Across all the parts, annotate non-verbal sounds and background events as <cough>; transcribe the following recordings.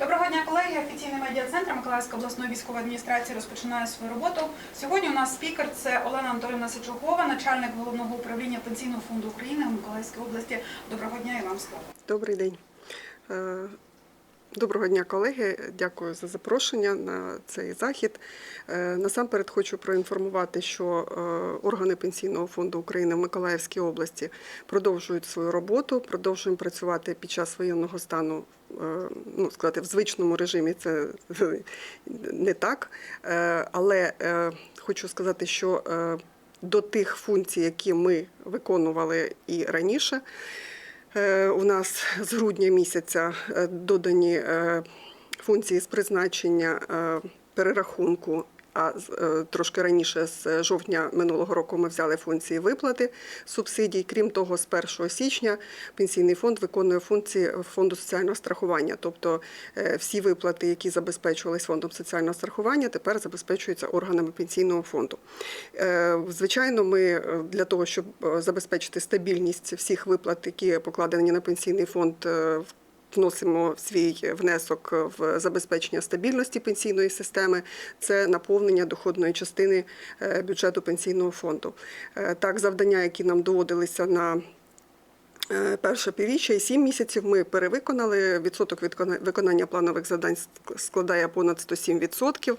Доброго дня, колеги. Офіційний медіа-центр Миколаївської обласної військової адміністрації розпочинає свою роботу. Сьогодні у нас спікер це Олена Анатолівна Сичугова, начальник головного управління Пенсійного фонду України в Миколаївській області. Доброго дня і вам слово. Добрий день. Доброго дня, колеги. Дякую за запрошення на цей захід. Е, Насамперед хочу проінформувати, що е, органи Пенсійного фонду України в Миколаївській області продовжують свою роботу, продовжуємо працювати під час воєнного стану. е, Ну, сказати, в звичному режимі це <laughs> не так. Але хочу сказати, що до тих функцій, які ми виконували і раніше, У нас з грудня місяця е, додані е, функції з призначення е, перерахунку. А е, трошки раніше, з жовтня минулого року, ми взяли функції виплати субсидій. Крім того, з 1 січня пенсійний фонд виконує функції фонду соціального страхування. Тобто е, всі виплати, які забезпечувалися фондом соціального страхування, тепер забезпечуються органами пенсійного фонду. Е, Звичайно, ми для того, щоб забезпечити стабільність всіх виплат, які покладені на пенсійний фонд, е, вносимо свій внесок в забезпечення стабільності пенсійної системи. Це наповнення доходної частини е, бюджету пенсійного фонду. Е, Так, завдання, які нам доводилися на Перше півріччя і сім місяців ми перевиконали. Відсоток виконання планових завдань ск- складає понад 107%.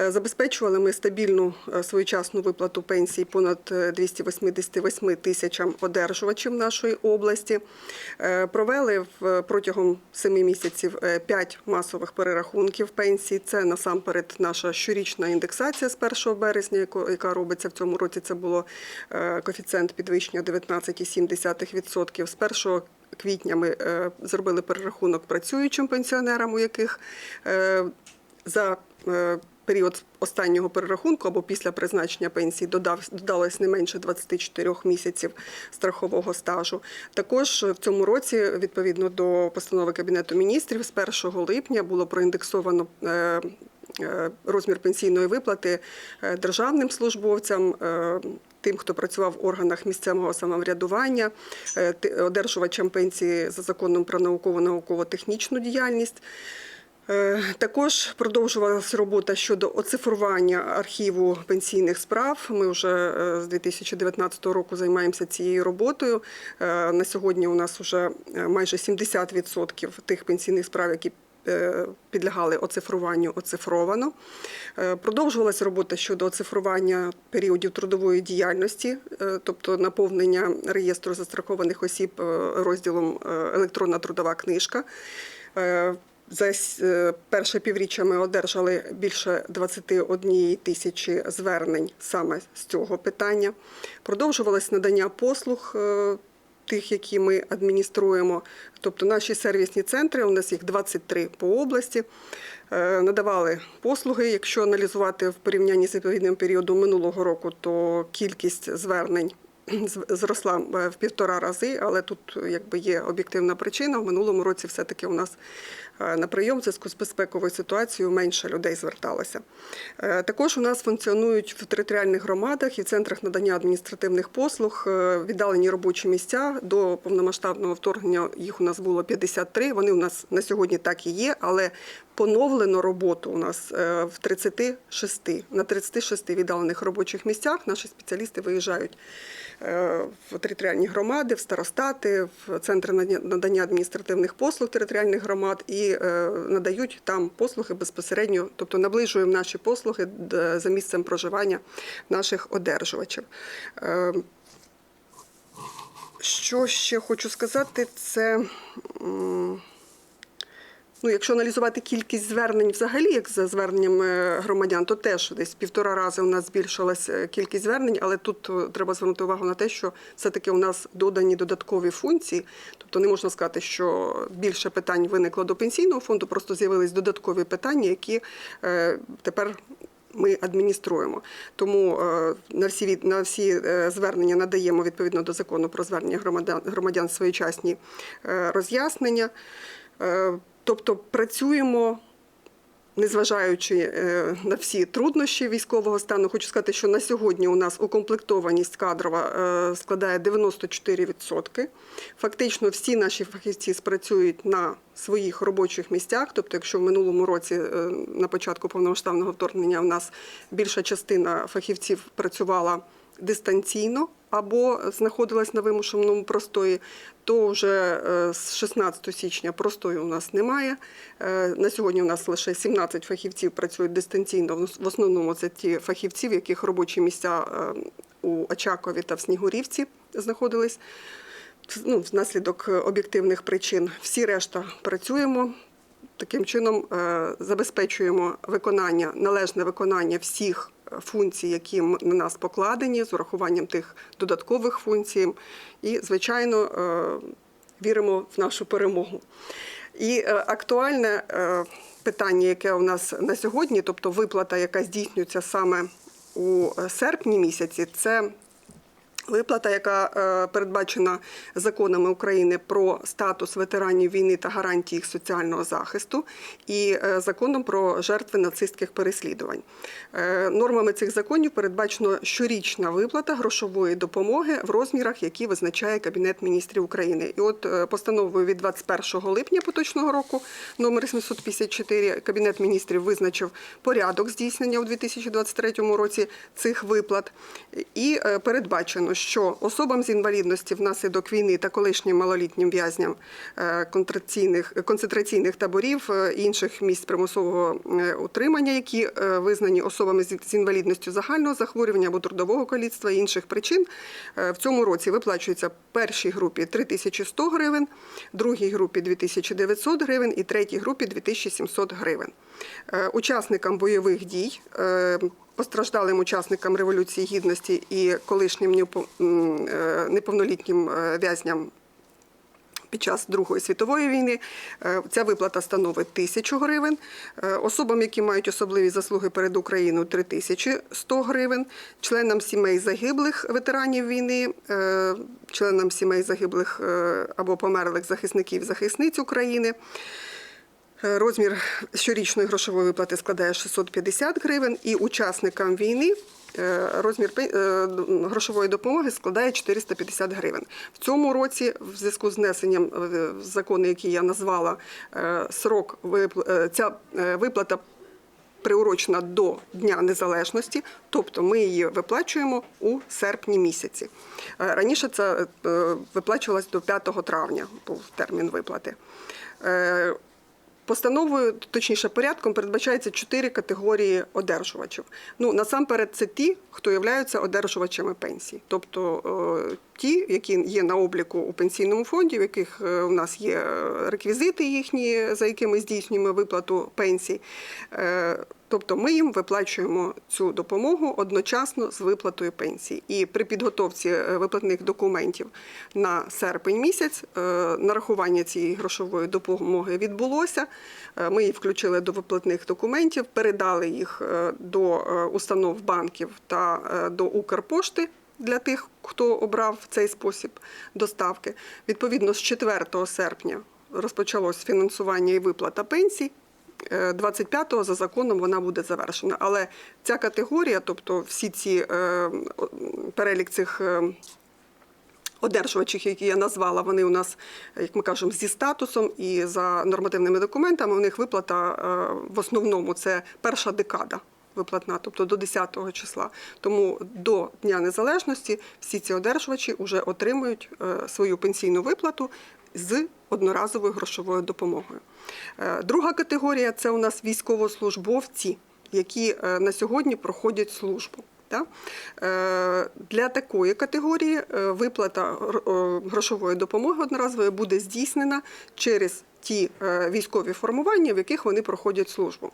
Е, Забезпечували ми стабільну е, своєчасну виплату пенсій понад е, 288 тисячам одержувачів нашої області. Е, Провели протягом семи місяців е, п'ять масових перерахунків пенсій. Це насамперед наша щорічна індексація з 1 березня, яка робиться в цьому році. Це було е, коефіцієнт підвищення 19,7%. З 1 квітня ми е, зробили перерахунок працюючим пенсіонерам, у яких е, за е, період останнього перерахунку або після призначення пенсії додав додалось не менше 24 місяців страхового стажу. Також в цьому році, відповідно до постанови Кабінету міністрів, з 1 липня було проіндексовано. Е, Розмір пенсійної виплати е, державним службовцям, е, тим, хто працював в органах місцевого самоврядування, одержувачам пенсії за законом про наукову науково-технічну діяльність. Також продовжувалася робота щодо оцифрування архіву пенсійних справ. Ми вже з 2019 року займаємося цією роботою. На сьогодні у нас вже майже 70% тих пенсійних справ, які підлягали оцифруванню, оцифровано. Е, Продовжувалася робота щодо оцифрування періодів трудової діяльності, е, тобто наповнення реєстру застрахованих осіб е, розділом е, електронна трудова книжка. Е, За е, перше півріччя ми одержали більше 21 тисячі звернень саме з цього питання. Продовжувалось надання послуг. Тих, які ми адмініструємо, тобто наші сервісні центри, у нас їх 23 по області, е, надавали послуги. Якщо аналізувати в порівнянні з відповідним періодом минулого року, то кількість звернень зросла е, в півтора рази, але тут якби є об'єктивна причина. В минулому році все-таки у нас на прийом в зв'язку з безпековою ситуацією менше людей зверталося. Е, Також у нас функціонують в територіальних громадах і в центрах надання адміністративних послуг е, віддалені робочі місця. До повномасштабного вторгнення їх у нас було 53. Вони у нас на сьогодні так і є, але поновлено роботу у нас е, в 36. На 36 віддалених робочих місцях наші спеціалісти виїжджають в територіальні громади, в старостати, в центри надання адміністративних послуг територіальних громад і е, надають там послуги безпосередньо, тобто наближуємо наші послуги за місцем проживання наших одержувачів. Е, Що ще хочу сказати, це. Ну, якщо аналізувати кількість звернень взагалі, як за зверненням е, громадян, то теж десь півтора рази у нас збільшилася кількість звернень, але тут е, треба звернути увагу на те, що все-таки у нас додані додаткові функції. Тобто не можна сказати, що більше питань виникло до пенсійного фонду, просто з'явились додаткові питання, які е, тепер. Ми адмініструємо, тому е, на всі на всі е, звернення надаємо відповідно до закону про звернення громадян громадян своєчасні е, роз'яснення. Тобто працюємо Незважаючи е, на всі труднощі військового стану, хочу сказати, що на сьогодні у нас укомплектованість кадрова е, складає 94%. Фактично всі наші фахівці спрацюють на своїх робочих місцях. Тобто, якщо в минулому році е, на початку повномасштабного вторгнення в нас більша частина фахівців працювала дистанційно або знаходилась на вимушеному простої, то вже е, з 16 січня простою у нас немає. Е, На сьогодні у нас лише 17 фахівців працюють дистанційно. В основному це ті фахівці, в яких робочі місця е, у Очакові та в Снігурівці знаходились. Ну, внаслідок об'єктивних причин. Всі решта працюємо. Таким чином е, забезпечуємо виконання, належне виконання всіх е, функцій, які на нас покладені, з урахуванням тих додаткових функцій. І, звичайно, е, віримо в нашу перемогу. І актуальне питання, яке у нас на сьогодні, тобто виплата, яка здійснюється саме у серпні місяці, це Виплата, яка е, передбачена законами України про статус ветеранів війни та гарантії їх соціального захисту, і е, законом про жертви нацистських переслідувань. Е, Нормами цих законів передбачено щорічна виплата грошової допомоги в розмірах, які визначає Кабінет міністрів України. І от постановою від 21 липня поточного року, номер 754, Кабінет міністрів визначив порядок здійснення у 2023 році цих виплат. І передбачено, що особам з інвалідності внаслідок війни та колишнім малолітнім в'язням е, концентраційних таборів е, інших місць примусового е, утримання, які визнані особами з інвалідністю загального захворювання або трудового каліцтва і інших причин, в цьому році виплачується першій групі 3100 гривень, другій групі 2900 гривень і третій групі 2700 гривень. Учасникам бойових дій, постраждалим учасникам Революції Гідності і колишнім е, неповнолітнім е, в'язням під час Другої світової війни е, ця виплата становить тисячу гривень. Особам, які мають особливі заслуги перед Україною, 3100 гривень. Членам сімей загиблих ветеранів війни, членам сімей загиблих або померлих захисників захисниць України. Е, Розмір щорічної грошової виплати складає 650 гривень, і учасникам війни е, розмір е, грошової допомоги складає 450 гривень. В цьому році, в зв'язку з внесенням в закони, які я назвала, срок ця виплата приурочена до Дня Незалежності, тобто ми її виплачуємо у серпні місяці. Раніше це виплачувалось до 5 травня, був термін виплати. Е, Постановою, точніше, порядком передбачається чотири категорії одержувачів. Ну насамперед, це ті, хто являються одержувачами пенсій, тобто е, ті, які є на обліку у пенсійному фонді, в яких е, у нас є реквізити їхні, за якими здійснюємо виплату пенсій. Тобто ми їм виплачуємо цю допомогу одночасно з виплатою пенсії. І при підготовці е, виплатних документів на серпень місяць е, нарахування цієї грошової допомоги відбулося. Е, Ми її включили до виплатних документів, передали їх до установ банків та до Укрпошти. Для тих, хто обрав цей спосіб доставки, відповідно, з 4 серпня розпочалось фінансування і виплата пенсій. Е, 25-го за законом вона буде завершена. Але ця категорія, тобто всі ці е, перелік цих е, одержувачів, які я назвала, вони у нас, як ми кажемо, зі статусом і за нормативними документами. У них виплата е, в основному це перша декада. Виплатна, тобто до 10 го числа. Тому до Дня Незалежності всі ці одержувачі вже отримують свою пенсійну виплату з одноразовою грошовою допомогою. Е, Друга категорія це у нас військовослужбовці, які е, на сьогодні проходять службу. Е, Для такої категорії виплата грошової допомоги одноразової буде здійснена через ті військові формування, в яких вони проходять службу.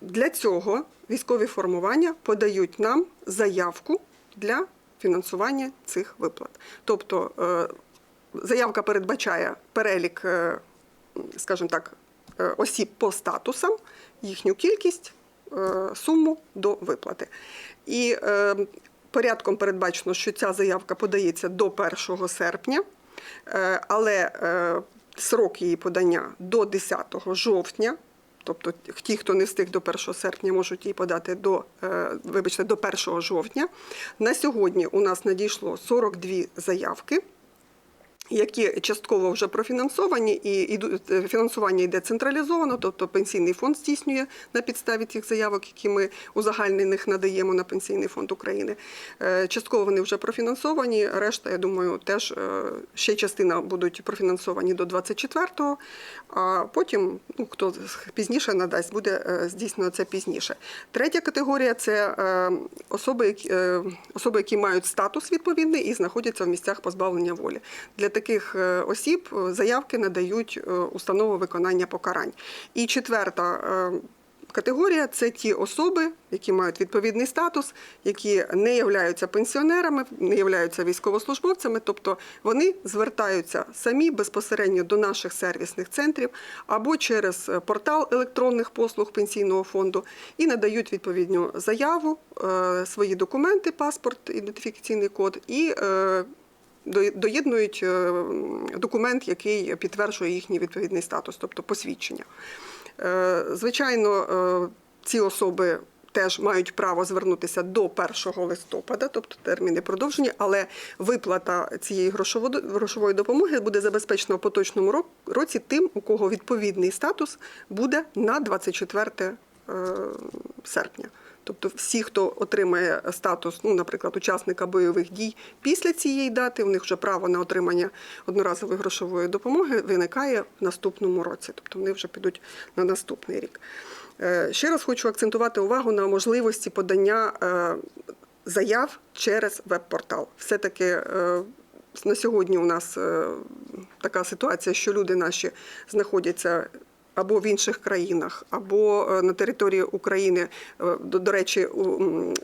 Для цього військові формування подають нам заявку для фінансування цих виплат. Тобто заявка передбачає перелік, е, скажімо так, е, осіб по статусам, їхню кількість, е, суму до виплати. І порядком передбачено, що ця заявка подається до 1 серпня, але срок її подання до 10 жовтня. Тобто ті, хто не встиг до 1 серпня, можуть її подати до, вибачте, до 1 жовтня. На сьогодні у нас надійшло 42 заявки які частково вже профінансовані, і е, фінансування йде централізовано, тобто пенсійний фонд здійснює на підставі тих заявок, які ми узагальнених надаємо на пенсійний фонд України. Е, Частково вони вже профінансовані. Решта, я думаю, теж е, ще частина будуть профінансовані до 24-го, а потім, ну хто пізніше надасть, буде здійснено це пізніше. Третя категорія це особи, особи, які мають статус відповідний і знаходяться в місцях позбавлення волі. Для е, осіб е, заявки надають е, установи виконання покарань. І четверта категорія це ті особи, які мають відповідний статус, які не являються пенсіонерами, не являються військовослужбовцями, тобто вони звертаються самі безпосередньо до наших сервісних центрів або через портал електронних послуг пенсійного фонду і надають відповідну заяву, свої документи, паспорт, ідентифікаційний код і доєднують е, документ, який підтверджує їхній відповідний статус, тобто посвідчення. Е, Звичайно, е, ці особи теж мають право звернутися до 1 листопада, тобто терміни продовжені, але виплата цієї грошової допомоги буде забезпечена в поточному році тим, у кого відповідний статус буде на 24 е, серпня. Тобто всі, хто отримає статус, ну, наприклад, учасника бойових дій після цієї дати, у них вже право на отримання одноразової грошової допомоги виникає в наступному році. Тобто вони вже підуть на наступний рік. Е, Ще раз хочу акцентувати увагу на можливості подання е, заяв через веб-портал. Все-таки е, на сьогодні у нас така ситуація, що люди наші знаходяться або в інших країнах, або е, на території України. Е, До, до речі,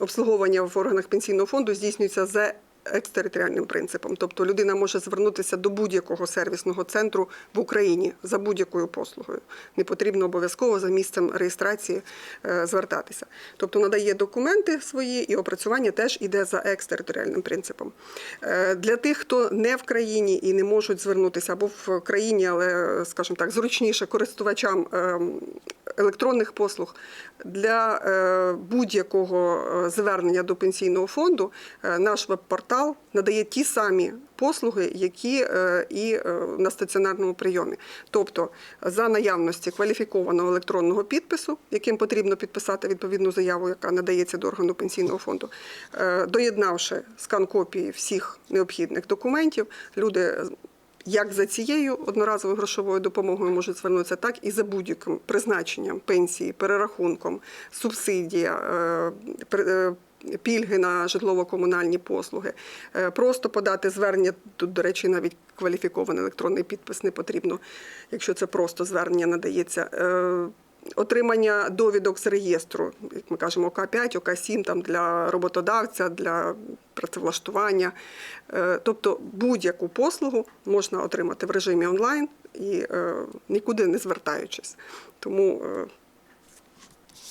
обслуговування в органах пенсійного фонду здійснюється за екстериторіальним принципом. Тобто людина може звернутися до будь-якого сервісного центру в Україні за будь-якою послугою. Не потрібно обов'язково за місцем реєстрації е, звертатися. Тобто надає документи свої і опрацювання теж іде за екстериторіальним принципом. Е, Для тих, хто не в країні і не можуть звернутися або в країні, але, скажімо так, зручніше користувачам ем, електронних послуг для е, будь-якого е, звернення до пенсійного фонду е, наш веб-портал надає ті самі послуги, які е, і е, на стаціонарному прийомі. Тобто за наявності кваліфікованого електронного підпису, яким потрібно підписати відповідну заяву, яка надається до органу пенсійного фонду, е, доєднавши скан копії всіх необхідних документів, люди як за цією одноразовою грошовою допомогою можуть звернутися, так і за будь-яким призначенням пенсії, перерахунком, субсидія, пільги на житлово-комунальні послуги. Е, Просто подати звернення, тут, до речі, навіть кваліфікований електронний підпис не потрібно, якщо це просто звернення надається. Е, Отримання довідок з реєстру, як ми кажемо, ОК5, ОК7 там для роботодавця, для працевлаштування. Е, Тобто будь-яку послугу можна отримати в режимі онлайн і нікуди не звертаючись. Тому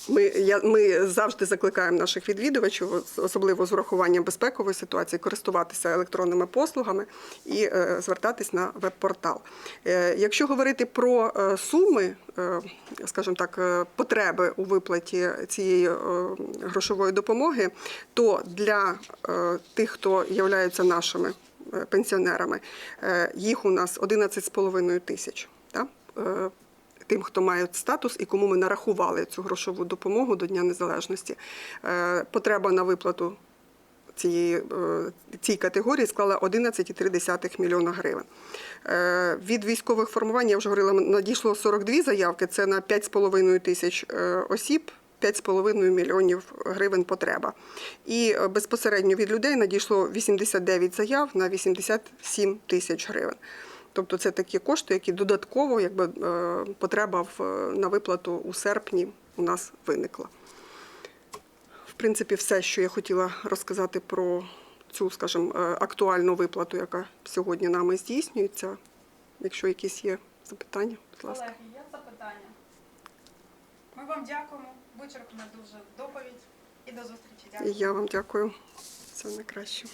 ми, я, ми завжди закликаємо наших відвідувачів, особливо з урахуванням безпекової ситуації, користуватися електронними послугами і е, звертатись на веб-портал. Е, якщо говорити про е, суми, е, скажімо так, е, потреби у виплаті цієї е, грошової допомоги, то для е, тих, хто являються нашими е, пенсіонерами, е, їх у нас 11,5 тисяч. Да? Тим, хто має статус і кому ми нарахували цю грошову допомогу до Дня Незалежності. Е, Потреба на виплату цієї е, цій категорії склала 11,3 мільйона гривень. Е, Від військових формувань я вже говорила, надійшло 42 заявки. Це на 5,5 тисяч осіб. 5,5 мільйонів гривень потреба. І безпосередньо від людей надійшло 89 заяв на 87 тисяч гривень. Тобто це такі кошти, які додатково, якби е, потреба на виплату у серпні у нас виникла. В принципі, все, що я хотіла розказати про цю, скажімо, е, актуальну виплату, яка сьогодні нами здійснюється. Якщо якісь є запитання, будь ласка. Колеги, є запитання. Ми вам дякуємо. Вичерпна дуже доповідь і до зустрічі. І Дякую. я вам дякую. Все найкраще.